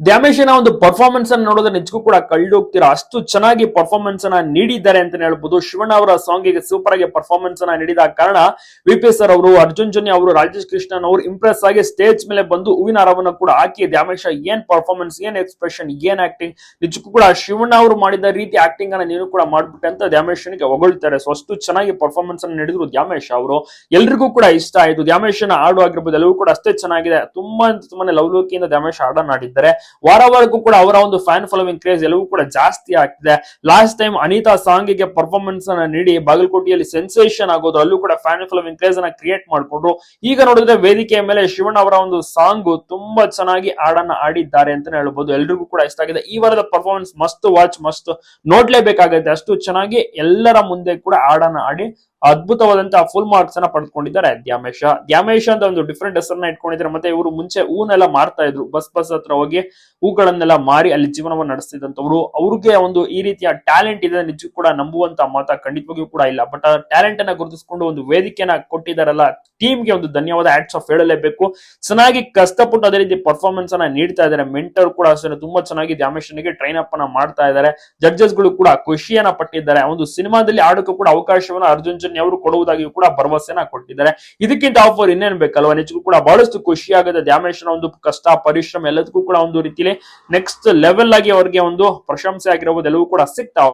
ದ್ಯಾಮೇಶನ ಒಂದು ಪರ್ಫಾರ್ಮೆನ್ಸ್ ಅನ್ನು ನೋಡಿದ್ರೆ ನಿಜಕ್ಕೂ ಕೂಡ ಕಳ್ದೋಗ್ತೀರಾ? ಅಷ್ಟು ಚೆನ್ನಾಗಿ ಪರ್ಫಾರ್ಮೆನ್ಸ್ ಅನ್ನ ನೀಡಿದ್ದಾರೆ ಅಂತ ಹೇಳ್ಬೋದು. ಶಿವಣ್ಣ ಅವರ ಸಾಂಗ್ಗೆ ಸೂಪರ್ ಆಗಿ ಪರ್ಫಾರ್ಮೆನ್ಸ್ ಅನ್ನ ನೀಡಿದ ಕಾರಣ ವಿ ಪಿ ಸರ್ ಅವರು, ಅರ್ಜುನ್ ಜನ್ಯ ಅವರು, ರಾಜೇಶ್ ಕೃಷ್ಣನ್ ಅವರು ಇಂಪ್ರೆಸ್ ಆಗಿ ಸ್ಟೇಜ್ ಮೇಲೆ ಬಂದು ಹೂವಿನ ಹಾರವನ್ನ ಕೂಡ ಹಾಕಿ ದ್ಯಾಮೇಶ ಏನ್ ಪರ್ಫಾರ್ಮೆನ್ಸ್ ಏನ್ ಎಕ್ಸ್ಪ್ರೆಷನ್ ಏನ್ ಆಕ್ಟಿಂಗ್ ನಿಜಕ್ಕೂ ಕೂಡ ಶಿವಣ್ಣ ಅವರು ಮಾಡಿದ ರೀತಿ ಆಕ್ಟಿಂಗ್ ಅನ್ನ ನೀನು ಕೂಡ ಮಾಡ್ಬಿಟ್ಟೆ ಅಂತ ದ್ಯಾಮೇಶನಿಗೆ ಹೊಗಳ್ತಾರೆ. ಸೊ ಅಷ್ಟು ಚೆನ್ನಾಗಿ ಪರ್ಫಾರ್ಮೆನ್ಸ್ ಅನ್ನು ನೀಡಿದ್ರು ದ್ಯಾಮೇಶ್ ಅವರು. ಎಲ್ರಿಗೂ ಕೂಡ ಇಷ್ಟ ಆಯ್ತು. ದ್ಯಾಮೇಶನ ಹಾಡು ಆಗಿರ್ಬೋದು ಎಲ್ಲವೂ ಕೂಡ ಅಷ್ಟೇ ಚೆನ್ನಾಗಿದೆ. ತುಂಬಾ ತುಂಬಾನೇ ಲವಲೋಕಿಯಿಂದ ದ್ಯಾಮೇಶ್ ಹಾಡನ್ನ ಆಡಿದ್ದಾರೆ ವಾರ ವಾರಕ್ಕೂ ಕೂಡ ಅವರ ಒಂದು ಫ್ಯಾನ್ ಫಾಲೋವಿಂಗ್ ಕ್ರೇಜ್ ಎಲ್ಲವೂ ಕೂಡ ಜಾಸ್ತಿ ಆಗ್ತಿದೆ. ಲಾಸ್ಟ್ ಟೈಮ್ ಅನಿತಾ ಸಾಂಗ್ಗೆ ಪರ್ಫಾರ್ಮೆನ್ಸ್ ಅನ್ನ ನೀಡಿ ಬಾಗಲಕೋಟೆಯಲ್ಲಿ ಸೆನ್ಸೇಷನ್ ಆಗೋದು, ಅಲ್ಲೂ ಕೂಡ ಫ್ಯಾನ್ ಫಾಲೋವಿಂಗ್ ಕ್ರೇಜ್ ಅನ್ನ ಕ್ರಿಯೇಟ್ ಮಾಡಿಕೊಂಡ್ರು. ಈಗ ನೋಡಿದ್ರೆ ವೇದಿಕೆಯ ಮೇಲೆ ಶಿವಣ್ಣ ಅವರ ಒಂದು ಸಾಂಗ್ ತುಂಬಾ ಚೆನ್ನಾಗಿ ಹಾಡನ್ನ ಆಡಿದ್ದಾರೆ ಅಂತಾನೆ ಹೇಳ್ಬೋದು. ಎಲ್ರಿಗೂ ಕೂಡ ಇಷ್ಟ ಆಗಿದೆ. ಈ ವಾರದ ಪರ್ಫಾರ್ಮೆನ್ಸ್ ಮಸ್ತ್ ವಾಚ್ ಮಸ್ತ್ ನೋಡ್ಲೇಬೇಕಾಗುತ್ತೆ. ಅಷ್ಟು ಚೆನ್ನಾಗಿ ಎಲ್ಲರ ಮುಂದೆ ಕೂಡ ಹಾಡನ್ನ ಆಡಿ ಅದ್ಭುತವಾದಂತಹ ಫುಲ್ ಮಾರ್ಕ್ಸ್ ಅನ್ನ ಪಡೆದುಕೊಂಡಿದ್ದಾರೆ ದ್ಯಾಮೇಶ. ದ್ಯಾಮೇಶ ಅಂತ ಒಂದು ಡಿಫ್ರೆಂಟ್ ಹೆಸರನ್ನ ಇಟ್ಕೊಂಡಿದ್ದಾರೆ. ಮತ್ತೆ ಇವರು ಮುಂಚೆ ಹೂನೆಲ್ಲ ಮಾರ್ತಾ ಇದ್ರು. ಬಸ್ ಬಸ್ ಹತ್ರ ಹೋಗಿ ಹೂಗಳನ್ನೆಲ್ಲ ಮಾರಿ ಅಲ್ಲಿ ಜೀವನವನ್ನು ನಡೆಸ್ತಿದ್ದಂತವ್ರು ಅವ್ರಿಗೆ ಒಂದು ಈ ರೀತಿಯ ಟ್ಯಾಲೆಂಟ್ ಇದೆ ನಿಜಕ್ಕೂ ಕೂಡ ನಂಬುವಂತ ಮಾತ ಖಂಡಿತವಾಗಿಯೂ ಕೂಡ ಇಲ್ಲ. ಬಟ್ ಆ ಟ್ಯಾಲೆಂಟ್ ಅನ್ನ ಗುರುತಿಸಿಕೊಂಡು ಒಂದು ವೇದಿಕೆಯನ್ನ ಕೊಟ್ಟಿದ್ದಾರಲ್ಲ ಟೀಮ್ಗೆ ಒಂದು ಧನ್ಯವಾದ ಆಟ್ಸ್ ಆಫ್ ಹೇಳಲೇಬೇಕು. ಚೆನ್ನಾಗಿ ಕಷ್ಟಪಟ್ಟು ಅದೇ ರೀತಿ ಪರ್ಫಾರ್ಮೆನ್ಸ್ ಅನ್ನ ನೀಡ್ತಾ ಇದ್ದಾರೆ. ಮೆಂಟರ್ ಕೂಡ ಅಷ್ಟೇ, ತುಂಬಾ ಚೆನ್ನಾಗಿ ದ್ಯಾಮೇಶನಿಗೆ ಟ್ರೈನ್ ಅಪ್ ಅನ್ನ ಮಾಡ್ತಾ ಇದ್ದಾರೆ. ಜಡ್ಜಸ್ಗಳು ಕೂಡ ಖುಷಿಯನ್ನ ಪಟ್ಟಿದ್ದಾರೆ. ಒಂದು ಸಿನಿಮಾದಲ್ಲಿ ಆಡೋಕ್ಕೂ ಕೂಡ ಅವಕಾಶವನ್ನ ಅರ್ಜುನ್ ಜನ್ಯ ಅವರು ಕೊಡುವುದಾಗಿಯೂ ಕೂಡ ಭರವಸೆನ ಕೊಟ್ಟಿದ್ದಾರೆ. ಇದಕ್ಕಿಂತ ಆಫರ್ ಇನ್ನೇನ್ ಬೇಕಲ್ವಾ? ನಿಜಕ್ಕೂ ಕೂಡ ಬಹಳಷ್ಟು ಖುಷಿ ಆಗುತ್ತೆ. ನ ಒಂದು ಕಷ್ಟ, ಪರಿಶ್ರಮ ಎಲ್ಲದಕ್ಕೂ ಕೂಡ ಒಂದು ರೀತಿಲಿ ನೆಕ್ಸ್ಟ್ ಲೆವೆಲ್ ಆಗಿ ಅವರಿಗೆ ಒಂದು ಪ್ರಶಂಸೆ ಆಗಿರಬಹುದು ಎಲ್ಲವೂ ಕೂಡ ಸಿಗ್ತಾವ